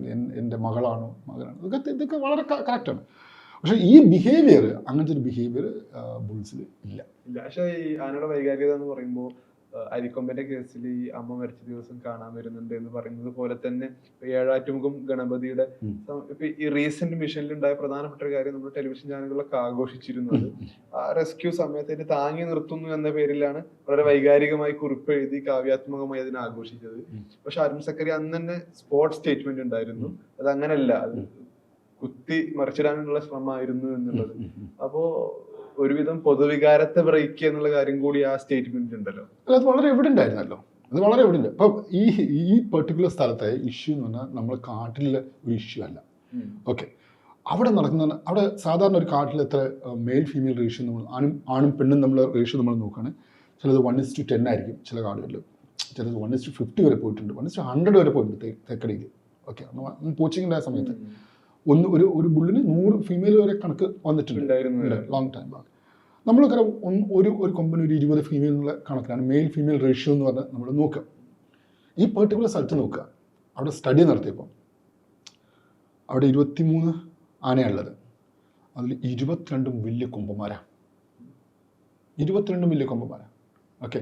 എൻ- എന്റെ മകളാണോ മകനാണോ. ഇതൊക്കെ ഇതൊക്കെ വളരെ കറക്റ്റാണ് പക്ഷേ ഈ ബിഹേവിയർ അങ്ങനത്തെ ഒരു ബിഹേവിയർ ബുൾസിൽ ഇല്ല. ഇല്ല. പക്ഷെ ഈ ആനയുടെ വൈകാരികത എന്ന് പറയുമ്പോൾ അരിക്കൊമ്പന്റെ കേസിൽ ഈ അമ്മ മരിച്ച ദിവസം കാണാൻ വരുന്നുണ്ട് എന്ന് പറയുന്നത് പോലെ തന്നെ ഏഴാറ്റുമുഖം ഗണപതിയുടെ ഈ റീസെന്റ് മിഷനിൽ ഉണ്ടായ പ്രധാനപ്പെട്ട ഒരു കാര്യം നമ്മൾ ടെലിവിഷൻ ചാനലുകളൊക്കെ ആഘോഷിച്ചിരുന്നത്. ആ റെസ്ക്യൂ സമയത്ത് അതിനെ താങ്ങി നിർത്തുന്നു എന്ന പേരിലാണ് വളരെ വൈകാരികമായി കുറിപ്പ് എഴുതി കാവ്യാത്മകമായി അതിനെ ആഘോഷിച്ചത്. പക്ഷെ അരുൺ സക്കറി അന്ന് തന്നെ സ്പോട്ട് സ്റ്റേറ്റ്മെന്റ് ഉണ്ടായിരുന്നു. അത് അങ്ങനല്ല അത് കുത്തി മറിച്ചിടാനുള്ള ശ്രമമായിരുന്നു എന്നുള്ളത്. അപ്പോ ഒരുവിധം പൊതുവികാരത്തെ ബ്രേക്ക് എന്നുള്ള കാര്യം കൂടി ആ സ്റ്റേറ്റ്മെന്റ് ഉണ്ടല്ലോ. അല്ല അത് വളരെ എവിഡന്റ് ആയിരുന്നല്ലോ. അത് വളരെ എവിഡന്റ് അപ്പം ഈ ഈ പെർട്ടിക്കുലർ സ്ഥലത്തെ ഇഷ്യൂ എന്ന് പറഞ്ഞാൽ നമ്മുടെ കാട്ടിലെ ഒരു ഇഷ്യൂ അല്ല. ഓക്കെ അവിടെ നടക്കുന്ന അവിടെ സാധാരണ ഒരു കാട്ടിൽ എത്ര മെയിൽ ഫീമെയിൽ റേഷ്യോ നമ്മൾ ആണും ആണും പെണ്ണും നമ്മൾ റേഷ്യോ നമ്മൾ നോക്കുകയാണ്. ചിലത് വൺ ഇസ് ടു ടെൻ ആയിരിക്കും ചില കാടുകളിൽ. ചിലത് വൺ ഇസ് ടു ഫിഫ്റ്റി വരെ പോയിട്ടുണ്ട്. വൺ ഇസ് ടു ഹൺഡ്രഡ് വരെ പോയിട്ടുണ്ട് തേക്കടിയിൽ. ഓക്കെ പോച്ചിങ്ങിന്റെ ആ സമയത്ത്. ഒന്ന് ഒരു ഒരു ബുള്ളിന് നൂറ് ഫീമെയിൽ വരെ കണക്ക് വന്നിട്ടുണ്ട്. ലോങ് ടൈം ബാക്ക് നമ്മൾ കാരണം ഒരു ഒരു കൊമ്പന് ഒരു ഇരുപത് ഫീമെയിൽ എന്നുള്ള കണക്കിലാണ് മെയിൽ ഫീമെയിൽ റേഷ്യോ എന്ന് പറഞ്ഞാൽ നമ്മൾ നോക്കുക. ഈ പെർട്ടിക്കുലർ സ്ഥലത്ത് നോക്കുക. അവിടെ സ്റ്റഡി നടത്തിയപ്പോൾ അവിടെ ഇരുപത്തി മൂന്ന് ആനയുള്ളത് അതിൽ ഇരുപത്തിരണ്ടും വലിയ കൊമ്പന്മാരാണ് ഇരുപത്തിരണ്ടും വലിയ കൊമ്പന്മാരാണ് ഓക്കെ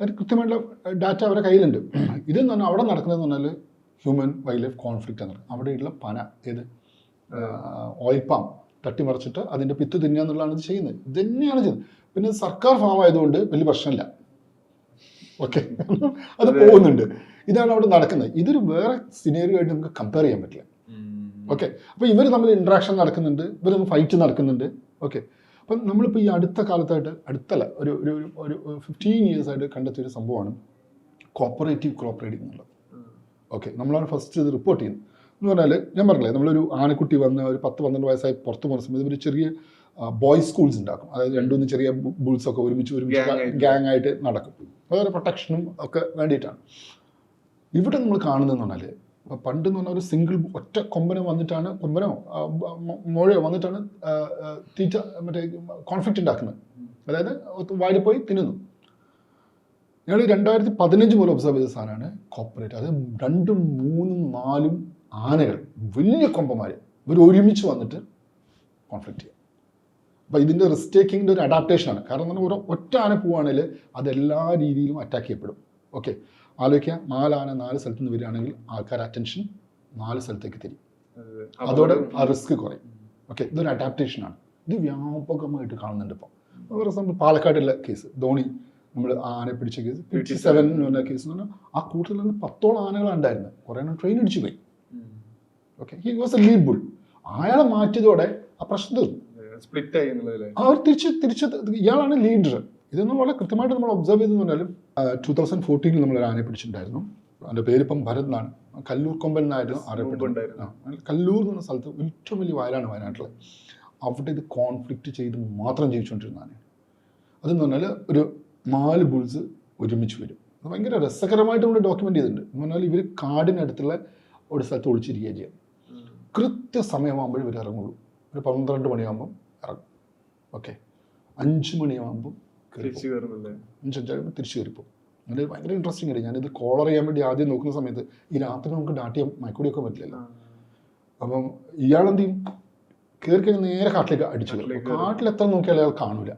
അതിന് കൃത്യമായിട്ടുള്ള ഡാറ്റ അവരുടെ കയ്യിലുണ്ട്. ഇതെന്ന് പറഞ്ഞാൽ അവിടെ നടക്കുന്നതെന്ന് പറഞ്ഞാൽ ഹ്യൂമൻ വൈൽഡ് ലൈഫ് കോൺഫ്ലിക്റ്റ് എന്ന് പറഞ്ഞാൽ അവിടെയുള്ള പന ഏത്? ഓയിൽ പാം തട്ടിമറിച്ചിട്ട് അതിന്റെ പിത്ത് തിന്നുക എന്നുള്ളതാണ് ഇത് ചെയ്യുന്നത്. ഇത് തന്നെയാണ് ചെയ്യുന്നത്. പിന്നെ സർക്കാർ ഫാം ആയതുകൊണ്ട് വലിയ പ്രശ്നമില്ല. ഓക്കെ അത് പോകുന്നുണ്ട്. ഇതാണ് അവിടെ നടക്കുന്നത്. ഇതൊരു വേറെ സിനേറിയോ ആയിട്ട് നമുക്ക് കമ്പയർ ചെയ്യാൻ പറ്റില്ല. ഓക്കെ അപ്പോൾ ഇവർ തമ്മിൽ ഇൻട്രാക്ഷൻ നടക്കുന്നുണ്ട്. ഇവർ തമ്മിൽ ഫൈറ്റ് നടക്കുന്നുണ്ട്. ഓക്കെ അപ്പം നമ്മളിപ്പോൾ ഈ അടുത്ത കാലത്തായിട്ട് അടുത്തല്ല ഒരു ഒരു ഒരു ഫിഫ്റ്റീൻ ഇയേഴ്സ് ആയിട്ട് കണ്ടെത്തിയൊരു സംഭവമാണ് കോപ്പറേറ്റീവ് ക്രോപ്പ് റൈഡിംഗ് എന്നുള്ളത്. ഓക്കെ നമ്മളാണ് ഫസ്റ്റ് ഇത് റിപ്പോർട്ട് ചെയ്യുന്നത്. എന്ന് പറഞ്ഞാൽ ഞാൻ പറഞ്ഞില്ലേ നമ്മളൊരു ആണക്കുട്ടി വന്ന് ഒരു പത്ത് പന്ത്രണ്ട് വയസ്സായി പുറത്ത് പോകുന്ന സമയത്ത് ഒരു ചെറിയ ബോയ്സ് സ്കൂൾസ് ഉണ്ടാക്കും അതായത് രണ്ടുമൂന്ന് ചെറിയ ബുൾസ് ഒക്കെ ഒരുമിച്ച് ഒരുമിച്ച് ഗാങ് ഗ്യാങ് ആയിട്ട്. നടക്കും. അതൊരു പ്രൊട്ടക്ഷനും ഒക്കെ വേണ്ടിയിട്ടാണ്. ഇവിടെ നമ്മൾ കാണുന്നതെന്ന് പറഞ്ഞാൽ പണ്ട് എന്ന് പറഞ്ഞാൽ ഒരു സിംഗിൾ ഒറ്റ കൊമ്പനോ വന്നിട്ടാണ് കൊമ്പനോ മുഴയോ വന്നിട്ടാണ് തീറ്റ മറ്റേ കോൺഫ്ലിക്റ്റ് ഉണ്ടാക്കുന്നത് അതായത് വാടി പോയി തിന്നുന്നു. ഞങ്ങൾ രണ്ടായിരത്തി പതിനഞ്ച് മുതൽ ഒബ്സർവ് ചെയ്ത സാധനമാണ് കോപ്പറേറ്റ് അത് രണ്ടും മൂന്നും നാലും ആനകൾ വലിയ കൊമ്പന്മാർ ഇവർ ഒരുമിച്ച് വന്നിട്ട് കോൺഫ്ലിക്റ്റ് ചെയ്യും. അപ്പോൾ ഇതിന്റെ റിസ്ക് ടേക്കിങ്ങിന്റെ ഒരു അഡാപ്റ്റേഷനാണ് കാരണം എന്ന് പറഞ്ഞാൽ ഒറ്റ ആന പോവുകയാണെങ്കിൽ അതെല്ലാ രീതിയിലും അറ്റാക്ക് ചെയ്യപ്പെടും. ഓക്കെ ആലോചിക്കുക. നാലാന നാല് സ്ഥലത്ത് നിന്ന് വരികയാണെങ്കിൽ ആൾക്കാർ അറ്റൻഷൻ നാല് സ്ഥലത്തേക്ക് തിരി അതോടെ ആ റിസ്ക് കുറയും. ഓക്കെ ഇതൊരു അഡാപ്റ്റേഷനാണ് ഇത് വ്യാപകമായിട്ട് കാണുന്നുണ്ട് ഇപ്പോൾ ഫോർ എക്സാമ്പിൾ പാലക്കാടുള്ള കേസ് ധോണി. നമ്മൾ ആനയെ പിടിച്ച കേസ് ഫിഫ്റ്റി സെവൻ എന്ന് പറഞ്ഞ കേസ് എന്ന് പറഞ്ഞാൽ ആ കൂട്ടത്തിൽ നിന്ന് പത്തോളം ആനകളുണ്ടായിരുന്നു കുറേ എണ്ണം ട്രെയിൻ അടിച്ചു പോയി. Okay he was a lead bull അയാളെ മാറ്റിയതോടെ ആ പ്രശ്നം തീർന്നു. സ്പ്ലിറ്റ് ആയി അവർ തിരിച്ച് തിരിച്ച് ഇയാളാണ് ലീഡർ ഇതൊന്നും വളരെ കൃത്യമായിട്ട് നമ്മൾ ഒബ്സർവ് ചെയ്തെന്ന് പറഞ്ഞാലും ടൂ തൗസൻഡ് ഫോർട്ടീനിൽ നമ്മൾ ഒരു ആനയെ പിടിച്ചിട്ടുണ്ടായിരുന്നു. അതിന്റെ പേരിപ്പം ഭരത് എന്നാണ് കല്ലൂർ കൊമ്പൻ എന്നായിരുന്നു അറിയപ്പെട്ടിട്ടുണ്ടായിരുന്നു കല്ലൂർ എന്ന് പറഞ്ഞ സ്ഥലത്ത് ഏറ്റവും വലിയ വയലാണ് വയനാട്ടിൽ അവിടെ ഇത് കോൺഫ്ലിക്റ്റ് ചെയ്ത് മാത്രം ജീവിച്ചുകൊണ്ടിരുന്ന ആനയാണ്. അതെന്ന് പറഞ്ഞാൽ ഒരു നാല് ബുൾസ് ഒരുമിച്ച് വരും. ഭയങ്കര രസകരമായിട്ട് നമ്മൾ ഡോക്യുമെന്റ് ചെയ്തിട്ടുണ്ട്. എന്ന് പറഞ്ഞാൽ ഇവർ കാടിനടുത്തുള്ള ഒരു സ്ഥലത്ത് ഒളിച്ചിരിക്കുകയാണ് ചെയ്യും കൃത്യസമയമാകുമ്പോൾ ഇവർ ഇറങ്ങുള്ളൂ. ഒരു പന്ത്രണ്ട് മണിയാകുമ്പം ഇറങ്ങും. ഓക്കെ അഞ്ച് മണിയാകുമ്പോൾ തിരിച്ചു അഞ്ചു അഞ്ചഞ്ചാകുമ്പോൾ തിരിച്ചു കയറിപ്പോൾ അങ്ങനെ ഭയങ്കര ഇൻട്രസ്റ്റിംഗ് ആയിട്ട് ഞാനിത് കോളർ ചെയ്യാൻ വേണ്ടി ആദ്യം നോക്കുന്ന സമയത്ത് ഈ രാത്രി നമുക്ക് ഡാട്ടിയ മയക്കൂടിയൊക്കെ പറ്റില്ലല്ലോ. അപ്പം ഇയാളെന്ത് ചെയ്യും? കയറി കഴിഞ്ഞ് നേരെ കാട്ടിലേക്ക് അടിച്ചു കാട്ടിൽ എത്ര നോക്കിയാലും അയാൾ കാണൂല.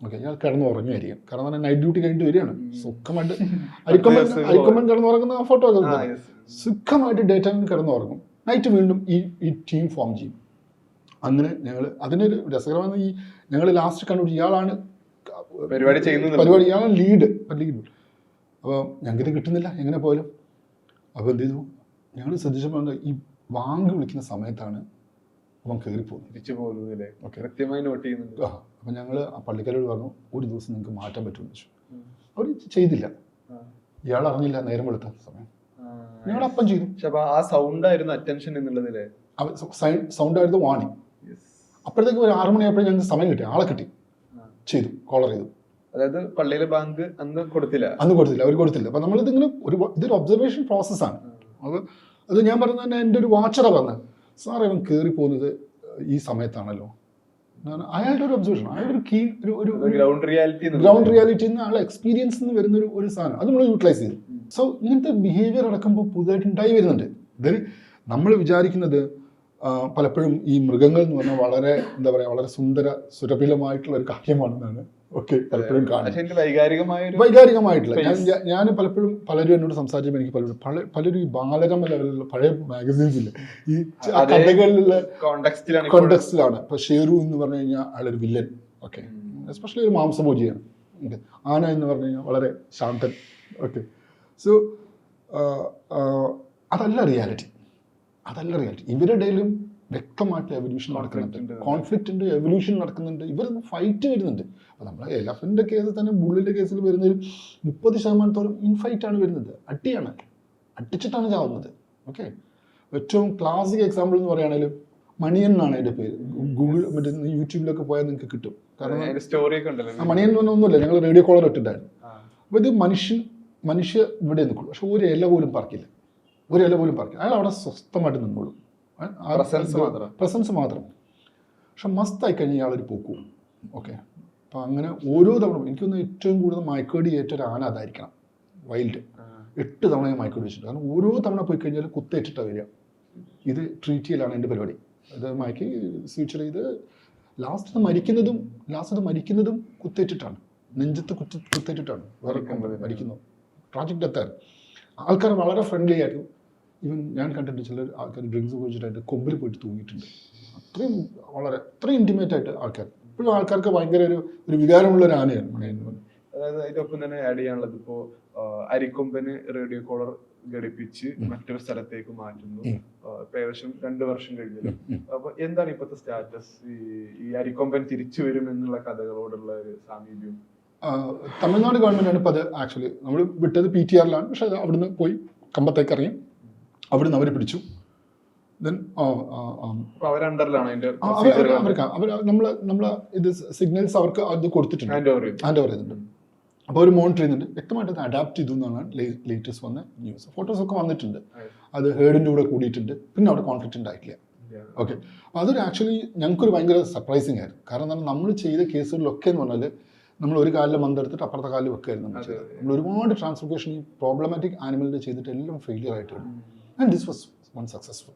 ഓക്കെ ഞാൻ കിടന്ന് ഉറങ്ങുമായിരിക്കും കാരണം തന്നെ നൈറ്റ് ഡ്യൂട്ടി കഴിഞ്ഞിട്ട് വരികയാണ്. സുഖമായിട്ട് അരിക്കൊമ്പൻ അരിക്കൊമ്പൻ കിടന്ന് ഉറങ്ങുന്ന ഫോട്ടോ. സുഖമായിട്ട് ഡേ ടൈമിൽ കിടന്നുറങ്ങും നൈറ്റ് വീണ്ടും ഈ ഈ ടീം ഫോം ചെയ്യും. അങ്ങനെ ഞങ്ങൾ അതിനൊരു രസകരമാണ് ഈ ഞങ്ങൾ ലാസ്റ്റ് കണ്ടുപിടിച്ച് ഇയാളാണ് പരിപാടി ചെയ്യുന്നത് പരിപാടി ഇയാളാണ് ലീഡ് ലീഡ് അപ്പോൾ ഞങ്ങൾക്കിത് കിട്ടുന്നില്ല എങ്ങനെ പോയാലും. അപ്പോൾ എന്ത് ചെയ്തു? ഞങ്ങൾ ശ്രദ്ധിച്ചപ്പോൾ ഈ വാങ്ക് വിളിക്കുന്ന സമയത്താണ് അവൻ കയറിപ്പോകുന്നത് പോകുന്നത് കൃത്യമായി നോട്ട് ചെയ്യുന്നുണ്ട്. ആ അപ്പം ഞങ്ങൾ ആ പള്ളിക്കാരോട് പറഞ്ഞു ഒരു ദിവസം നിങ്ങൾക്ക് മാറ്റാൻ പറ്റുമെന്ന് വെച്ചു. അവർ ചെയ്തില്ല. ഇയാൾ അറിഞ്ഞില്ല നേരം വെളുത്ത സമയം. ഞങ്ങൾ അപ്പം ചെയ്തു. പക്ഷെ അപ്പൊ ആ സൗണ്ട് ആയിരുന്നു അറ്റൻഷൻ എന്നുള്ളതില്ലേ സൗണ്ട് ആയിരുന്നു വാണിംഗ് അപ്പോഴത്തേക്ക് ഒരു ആറ് മണിയായപ്പോഴും ഞങ്ങൾക്ക് സമയം കിട്ടി. ആളെ കിട്ടി. ചെയ്തു. കോളർ ചെയ്തു. അതായത് പള്ളിയിലെ ബാങ്ക് അന്ന് കൊടുത്തില്ല. അന്ന് കൊടുത്തില്ല. അവർ കൊടുത്തില്ല. അപ്പം നമ്മളിതിങ്ങനെ ഒരു ഇതൊരു ഒബ്സർവേഷൻ പ്രോസസ്സാണ് അത് അത് ഞാൻ പറഞ്ഞ തന്നെ എന്റെ ഒരു വാച്ചറ പറഞ്ഞത്. സാർ ഇവൻ കയറി പോകുന്നത് ഈ സമയത്താണല്ലോ. അയാളുടെ ഒരു ഒബ്സർവേഷൻ അയാളുടെ ഒരു കീ ഒരു ഗ്രൗണ്ട് റിയാലിറ്റി ഗ്രൗണ്ട് റിയാലിറ്റി നിന്ന് എക്സ്പീരിയൻസ് നിന്ന് വരുന്ന ഒരു സാധനം. അത് നമ്മൾ യൂട്ടിലൈസ് ചെയ്തു. സോ ഇങ്ങനത്തെ ബിഹേവിയർ അടക്കുമ്പോൾ പുതുതായിട്ട് ഉണ്ടായി വരുന്നുണ്ട്. ദെൻ നമ്മൾ വിചാരിക്കുന്നത് പലപ്പോഴും ഈ മൃഗങ്ങൾ എന്ന് പറഞ്ഞാൽ വളരെ എന്താ പറയുക വളരെ സുന്ദര സുരഭിലമായിട്ടുള്ള ഒരു കാര്യമാണെന്നാണ്. ഓക്കെ പലപ്പോഴും കാണുന്നത്. പക്ഷെ എനിക്ക് വൈകാരികമായ ഒരു വൈകാരികമായിട്ടില്ല ഞാൻ ഞാൻ- പലപ്പോഴും പലരും എന്നോട് സംസാരിച്ചപ്പോൾ എനിക്ക് പലരും പല പലരും ഈ ബാലരമ ലെവലിലുള്ള പഴയ മാഗസീൻസിൽ ഈ കഥകളിലുള്ള കോണ്ടെക്സ്റ്റിലാണ് കോണ്ടെക്സ്റ്റിലാണ് ഇപ്പൊ ഷേറു എന്ന് പറഞ്ഞു കഴിഞ്ഞാൽ അയാളൊരു വില്ലൻ ഓക്കെ എസ്പെഷ്യലി ഒരു മാംസഭോജിയാണ്. ആന എന്ന് പറഞ്ഞു കഴിഞ്ഞാൽ വളരെ ശാന്തൻ. ഓക്കെ സോ അതല്ല റിയാലിറ്റി അതല്ല റിയാലിറ്റി ഇവരുടെ ഇടയിലും വ്യക്തമായിട്ട് എവല്യൂഷൻ നടക്കുന്നുണ്ട്. കോൺഫ്ലിക്റ്റ് ഉണ്ട്. എവല്യൂഷൻ നടക്കുന്നുണ്ട്. ഇവർ ഫൈറ്റ് വരുന്നുണ്ട് അപ്പോൾ നമ്മളെ എലഫന്റെ കേസിൽ തന്നെ ബുള്ളിന്റെ കേസിൽ വരുന്നതിൽ മുപ്പത് ശതമാനത്തോളം ഇൻഫൈറ്റ് ആണ് വരുന്നത്. അടിയാണ്. അടിച്ചിട്ടാണ് ചാവുന്നത്. ഓക്കെ ഏറ്റവും ക്ലാസിക് എക്സാമ്പിൾ എന്ന് പറയുകയാണെങ്കിൽ മണിയൻ എന്നാണ് അതിന്റെ പേര്. ഗൂഗിൾ മറ്റേ യൂട്യൂബിലൊക്കെ പോയാൽ നിങ്ങൾക്ക് കിട്ടും. കാരണം സ്റ്റോറിയൊക്കെ ഉണ്ടല്ലോ. മണിയൻ എന്ന് പറഞ്ഞാൽ ഒന്നുമില്ല ഞങ്ങൾ റേഡിയോ കോളർ ഇട്ടിട്ടുണ്ടായിരുന്നു ആ. അപ്പോൾ ഇത് മനുഷ്യൻ മനുഷ്യ ഇവിടെ നിൽക്കുള്ളൂ. പക്ഷെ ഒരു ഇല പോലും പറക്കില്ല. ഒരു ഇല പോലും പറക്കില്ല. അയാൾ അവിടെ സ്വസ്ഥമായിട്ട് നിന്നോളൂ. Presence മാത്രം. പ്രസൻസ് മാത്രം. പക്ഷെ മസ്തായി കഴിഞ്ഞാൽ ഇയാളൊരു പോക്കും ഓക്കെ. അപ്പം അങ്ങനെ ഓരോ തവണ എനിക്കൊന്ന് ഏറ്റവും കൂടുതൽ മയക്കേടി ഏറ്റ ഒരു ആന അതായിരിക്കണം. വൈൽഡ്. എട്ട് തവണ ഞാൻ മയക്കേടി വെച്ചിട്ടുണ്ട് കാരണം ഓരോ തവണ പോയി കഴിഞ്ഞാൽ കുത്തേറ്റിട്ടാണ് വരിക. ഇത് ട്രീറ്റ് ചെയ്യലാണ് എന്റെ പരിപാടി. അത് മയക്കി സ്വീറ്റ് ചെയ്ത് ലാസ്റ്റ് മരിക്കുന്നതും ലാസ്റ്റ് മരിക്കുന്നതും കുത്തേറ്റിട്ടാണ്. നെഞ്ചത്ത് കുത്തി കുത്തേറ്റിട്ടാണ്. വേറെ മരിക്കുന്നത്. മരിക്കുന്നു. ട്രാജിക് ഡെത്താണ് ആൾക്കാർ വളരെ ഫ്രണ്ട്ലി ആയിരുന്നു ഈവൻ ഞാൻ കണ്ടിട്ട് ചില ആൾക്കാർ ഡ്രിങ്ക്സ് കുടിച്ചിട്ടായിട്ട് കൊമ്പിൽ പോയിട്ട് തൂങ്ങിയിട്ടുണ്ട്. അത്രയും വളരെ അത്രയും ഇന്റിമേറ്റ് ആയിട്ട് ആൾക്കാർ. ഇപ്പോഴും ആൾക്കാർക്ക് ഭയങ്കര ഒരു ഒരു വികാരമുള്ള ഒരു ആനയാണ് മണിയൻ അതായത് അതിനൊപ്പം തന്നെ ആഡ് ചെയ്യാനുള്ളത് ഇപ്പോ ആ, അരിക്കൊമ്പന് റേഡിയോ കോളർ ഘടിപ്പിച്ച് മറ്റൊരു സ്ഥലത്തേക്ക് മാറ്റുന്നു. ഇപ്പൊ ഏകദേശം രണ്ടു വർഷം കഴിഞ്ഞല്ലോ? ഉം. അപ്പൊ എന്താണ് ഇപ്പോഴത്തെ സ്റ്റാറ്റസ്? ഈ അരിക്കൊമ്പൻ തിരിച്ചു വരും എന്നുള്ള കഥകളോടുള്ള ഒരു സാമീപ്യം. തമിഴ്നാട് ഗവൺമെന്റാണ് ഇപ്പോൾ അത് ആക്ച്വലി നമ്മൾ വിട്ടത് പി ടി ആറിലാണ്. പക്ഷേ അത് അവിടുന്ന് പോയി കമ്പത്തേക്ക് ഇറങ്ങി. അവിടുന്ന് അവർ പിടിച്ചു. ദെൻ അവർക്ക് അവർ നമ്മൾ നമ്മൾ ഇത് സിഗ്നൽസ് അവർക്ക് അത് കൊടുത്തിട്ടുണ്ട്. ഹാൻഡ് ഓവർ ചെയ്തു ഹാൻഡ് ഓവർ ചെയ്തിട്ടുണ്ട്. അപ്പോൾ അവർ മോണിറ്റർ ചെയ്യുന്നുണ്ട്. വ്യക്തമായിട്ട് അത് അഡാപ്റ്റ് ചെയ്തു എന്നാണ് ലേറ്റസ്റ്റ് വന്ന ന്യൂസ് ഫോട്ടോസ് ഒക്കെ വന്നിട്ടുണ്ട്. അത് ഹേർഡിന്റെ കൂടെ കൂടിയിട്ടുണ്ട്. പിന്നെ അവിടെ കോൺഫ്ലിക്റ്റ് ഉണ്ടായിട്ടില്ല. ഓക്കെ അപ്പോൾ അതൊരു ആക്ച്വലി ഞങ്ങൾക്കൊരു ഭയങ്കര സർപ്രൈസിങ് ആയിരുന്നു. കാരണം നമ്മൾ ചെയ്ത കേസുകളിലൊക്കെ എന്ന് പറഞ്ഞാൽ നമ്മൾ ഒരു കാലിൽ മന്തെടുത്തിട്ട് അപ്പുറത്തെ കാലിൽ വെക്കുകയായിരുന്നു നമ്മൾ ചെയ്തത്. നമ്മൾ ഒരുപാട് ട്രാൻസ്ഫോർമേഷൻ ഈ പ്രോബ്ലമാറ്റിക് ആനിമലിന്റെ ചെയ്തിട്ട് എല്ലാം ഫെയിലിയർ ആയിട്ട് and this was one successful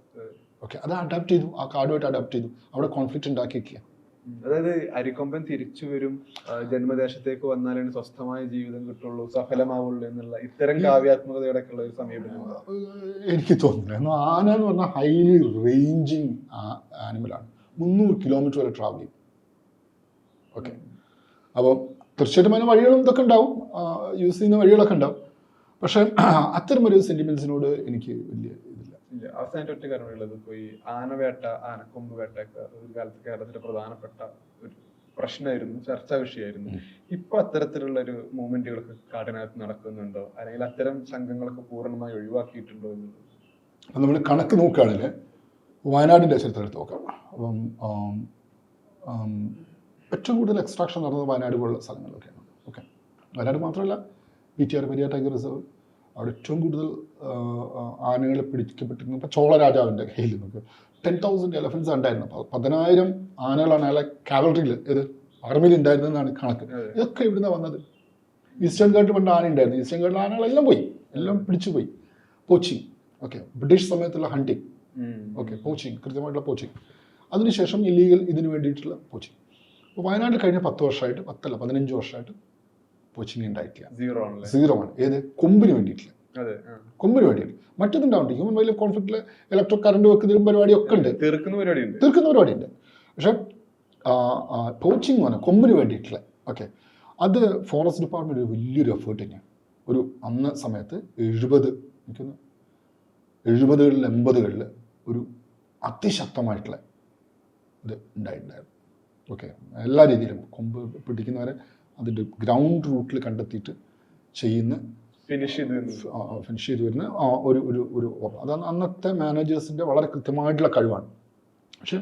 okay അത്. അഡാപ്റ്റ് ചെയ്തു. ആ കാർഡുമായിട്ട് അഡാപ്റ്റ് ചെയ്തു. അവിടെ കോൺഫ്ലിക്റ്റ് ഉണ്ടാക്കിയിരിക്കുക അതായത് അരിക്കൊമ്പൻ തിരിച്ചു വരും ജന്മദേശത്തേക്ക് വന്നാലേ സ്വസ്ഥമായ ജീവിതം കിട്ടുള്ളൂ സഫലമാവുള്ളൂ എന്നുള്ള ഇത്തരം കാവ്യാത്മകതയോടൊക്കെ ഉള്ള ഒരു സമീപനം എനിക്ക് തോന്നുന്നു എന്നാൽ ആന എന്ന് പറഞ്ഞാൽ ഹൈലി റേഞ്ചിങ് ആനിമലാണ് മുന്നൂറ് കിലോമീറ്റർ വരെ ട്രാവൽ ചെയ്യും. ഓക്കെ അപ്പോൾ തീർച്ചയായിട്ടും അതിന് വഴികളും ഇതൊക്കെ ഉണ്ടാവും. യൂസ് ചെയ്യുന്ന വഴികളൊക്കെ ഉണ്ടാവും. പക്ഷേ അത്തരമൊരു സെന്റിമെന്റ്സിനോട് സെന്റിമെൻസിനോട് എനിക്ക് വലിയ ഇതില്ല. ഇല്ല അവസാനത്തെ ഒറ്റ കാരണമുള്ളത് ഇപ്പോൾ ഈ ആനവേട്ട ആനക്കൊമ്പ് വേട്ടയൊക്കെ ഒരു കാലത്ത് കേരളത്തിലെ പ്രധാനപ്പെട്ട ഒരു പ്രശ്നമായിരുന്നു ചർച്ചാ വിഷയമായിരുന്നു. ഇപ്പൊ അത്തരത്തിലുള്ള ഒരു മൂവ്മെന്റുകളൊക്കെ കാട്ടിനകത്ത് നടക്കുന്നുണ്ടോ? അല്ലെങ്കിൽ അത്തരം സംഘങ്ങളൊക്കെ പൂർണമായി ഒഴിവാക്കിയിട്ടുണ്ടോ എന്ന് അപ്പം നമ്മൾ കണക്ക് നോക്കുകയാണെങ്കിൽ വയനാടിന്റെ ചരിത്രം എടുത്ത് നോക്കാം. അപ്പം ഏറ്റവും കൂടുതൽ എക്സ്ട്രാക്ഷൻ നടന്നത് വയനാട് പോലുള്ള സ്ഥലങ്ങളിലൊക്കെയാണ്. ഓക്കെ വയനാട് മാത്രമല്ല P T R Periya tiger reserve അവിടെ ഏറ്റവും കൂടുതൽ ആനകളെ പിടിക്കപ്പെട്ടിരുന്നത് ഇപ്പോൾ ചോള രാജാവിന്റെ കയ്യിൽ നിന്നൊക്കെ. ടെൻ തൗസൻഡ് എലഫൻസ് ഉണ്ടായിരുന്നു. അപ്പോൾ പതിനായിരം ആനകളാണ് അയാളെ കാവലറിയിൽ ഇത് ആർമിയിൽ ഉണ്ടായിരുന്നതെന്നാണ് കണക്ക്. ഇതൊക്കെ ഇവിടുന്ന് വന്നത്? ഈസ്റ്റേൺ ഗാർഡ് പണ്ട് ആന ഉണ്ടായിരുന്നു. ഈസ്റ്റേൺ ഗാർഡിൽ ആനകളെല്ലാം പോയി. എല്ലാം പിടിച്ചു പോയി. പോച്ചിങ്. ഓക്കെ ബ്രിട്ടീഷ് സമയത്തുള്ള ഹണ്ടിങ് ഓക്കെ പോച്ചിങ്. കൃത്യമായിട്ടുള്ള പോച്ചിങ്. അതിനുശേഷം ഇല്ലീഗൽ ഇതിന് വേണ്ടിയിട്ടുള്ള പോച്ചിങ്. അപ്പോൾ വയനാട്ടിൽ കഴിഞ്ഞ പത്ത് വർഷമായിട്ട് പത്തല്ല പതിനഞ്ച് വർഷമായിട്ട് കോച്ചിങ് ഉണ്ടായിട്ടില്ല. സീറോ ആണ് സീറോ ആണ്. ഏത്? കൊമ്പിന് വേണ്ടിയിട്ടില്ല. കൊമ്പിന് വേണ്ടിയിട്ട് മറ്റതുണ്ടാവും ഹ്യൂമൻ വൈൽഡ് കോൺഫ്ലിക്റ്റിൽ ഇലക്ട്രിക് കറണ്ട് വെക്കുന്ന പരിപാടിയൊക്കെ ഉണ്ട്. തീർക്കുന്ന പരിപാടി ഉണ്ട് തീർക്കുന്ന പരിപാടിയുണ്ട്. പക്ഷെ കോച്ചിങ് ആണ് കൊമ്പിന് വേണ്ടിയിട്ടുള്ള ഓക്കെ അത് ഫോറസ്റ്റ് ഡിപ്പാർട്ട്മെന്റ് ഒരു വലിയൊരു എഫേർട്ട് തന്നെയാണ്. ഒരു അന്ന സമയത്ത് എഴുപത് എനിക്കൊന്ന് എഴുപതുകളിൽ എൺപതുകളിൽ ഒരു അതിശക്തമായിട്ടുള്ള ഇത് ഉണ്ടായിട്ടുണ്ടായിരുന്നു ഓക്കെ. എല്ലാ രീതിയിലും കൊമ്പ് പിടിക്കുന്നവരെ അതിന്റെ ഗ്രൗണ്ട് റൂട്ടിൽ കണ്ടെത്തിയിട്ട് ചെയ്യുന്ന ഫിനിഷ് ചെയ്ത്. ഫിനിഷ് ചെയ്ത് വരുന്ന ആ ഒരു ഒരു ഒരു അതാണ് അന്നത്തെ മാനേജേഴ്സിന്റെ വളരെ കൃത്യമായിട്ടുള്ള കഴിവാണ്. പക്ഷേ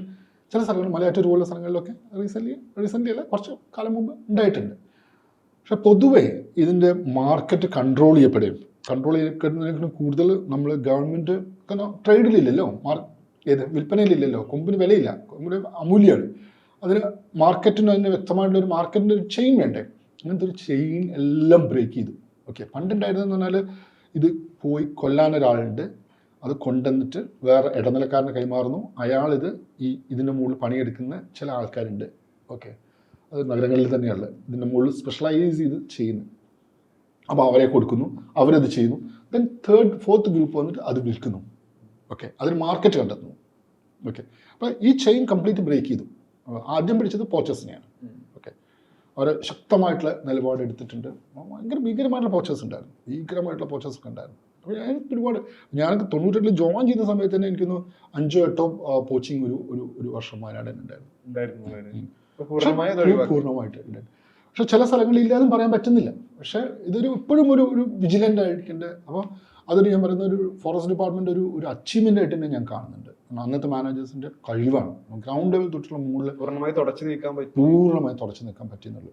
ചില സ്ഥലങ്ങളിൽ മലയാറ്റൂർ പോലുള്ള സ്ഥലങ്ങളിലൊക്കെ റീസെന്റ്ലി റീസെന്റ് അല്ല കുറച്ച് കാലം മുമ്പ് ഉണ്ടായിട്ടുണ്ട്. പക്ഷെ പൊതുവേ ഇതിന്റെ മാർക്കറ്റ് കൺട്രോൾ ചെയ്യപ്പെടുകയും കൺട്രോൾ ചെയ്യപ്പെടുന്നതിനേക്കാളും കൂടുതൽ നമ്മൾ ഗവൺമെന്റ് കാരണം ട്രേഡിലില്ലല്ലോ മാർ ഏത് വിൽപ്പനയിലില്ലല്ലോ. കൊമ്പിന് വിലയില്ല. കൊമ്പിന് അമൂല്യമാണ്. അതിന് മാർക്കറ്റിന് തന്നെ വ്യക്തമായിട്ടുള്ള ഒരു മാർക്കറ്റിന്റെ ഒരു ചെയിൻ വേണ്ടേ? അങ്ങനത്തെ ഒരു ചെയിൻ എല്ലാം ബ്രേക്ക് ചെയ്തു. ഓക്കെ പണ്ടുണ്ടായിരുന്നെന്ന് പറഞ്ഞാൽ ഇത് പോയി കൊല്ലാൻ ഒരാളുണ്ട്. അത് കൊണ്ടുവന്നിട്ട് വേറെ ഇടനിലക്കാരന് കൈമാറുന്നു. അയാളിത് ഈ ഇതിന്റെ മുകളിൽ പണിയെടുക്കുന്ന ചില ആൾക്കാരുണ്ട്. ഓക്കെ അത് നഗരങ്ങളിൽ തന്നെയുള്ള ഇതിന്റെ മുകളിൽ സ്പെഷ്യലൈസ് ചെയ്ത് ചെയ്യുന്നു. അപ്പോൾ അവരെ കൊടുക്കുന്നു. അവരത് ചെയ്യുന്നു. ദെൻ തേർഡ് ഫോർത്ത് ഗ്രൂപ്പ് വന്നിട്ട് അത് വിൽക്കുന്നു. ഓക്കെ അതിന് മാർക്കറ്റ് കണ്ടെത്തുന്നു. ഓക്കെ അപ്പോൾ ഈ ചെയിൻ കംപ്ലീറ്റ് ബ്രേക്ക് ചെയ്തു. ആദ്യം പിടിച്ചത് പോച്ചേഴ്സിനെയാണ്. ഓക്കെ. അവർ ശക്തമായിട്ടുള്ള നിലപാട് എടുത്തിട്ടുണ്ട്. ഭയങ്കര ഭീകരമായിട്ടുള്ള പോച്ചേഴ്സ് ഉണ്ടായിരുന്നു. ഭീകരമായിട്ടുള്ള പോച്ചേഴ്സ് ഒക്കെ ഉണ്ടായിരുന്നു. അപ്പോൾ ഞാൻ ഒരുപാട് ഞാനൊക്കെ തൊണ്ണൂറ്റെട്ടിൽ ജോയിൻ ചെയ്യുന്ന സമയത്ത് തന്നെ എനിക്കൊന്ന് അഞ്ചോ എട്ടോ പോച്ചിങ് ഒരു ഒരു ഒരു വർഷം വയനാട് തന്നെ ഉണ്ടായിരുന്നു. പൂർണമായിട്ട് ഉണ്ടായിരുന്നു. പക്ഷെ ചില സ്ഥലങ്ങളിൽ ഇല്ലാതും പറയാൻ പറ്റുന്നില്ല. പക്ഷെ ഇതൊരു ഇപ്പോഴും ഒരു ഒരു വിജിലന്റ് ആയിരിക്കേണ്ട അപ്പോൾ അതൊരു ഞാൻ പറയുന്ന ഒരു ഫോറസ്റ്റ് ഡിപ്പാർട്ട്മെന്റ് ഒരു ഒരു അച്ചീവ്മെന്റ് ആയിട്ട് തന്നെ ഞാൻ കാണുന്നുണ്ട്. കാരണം അന്നത്തെ മാനേജേഴ്സിന്റെ കഴിവാണ്. ഗ്രൗണ്ട് ലെവൽ തൊട്ടുള്ള മുകളിൽ പൂർണമായി തുടച്ചു നീക്കാൻ പറ്റും. പൂർണമായി തുടച്ചു നീക്കാൻ പറ്റുന്നുള്ളൂ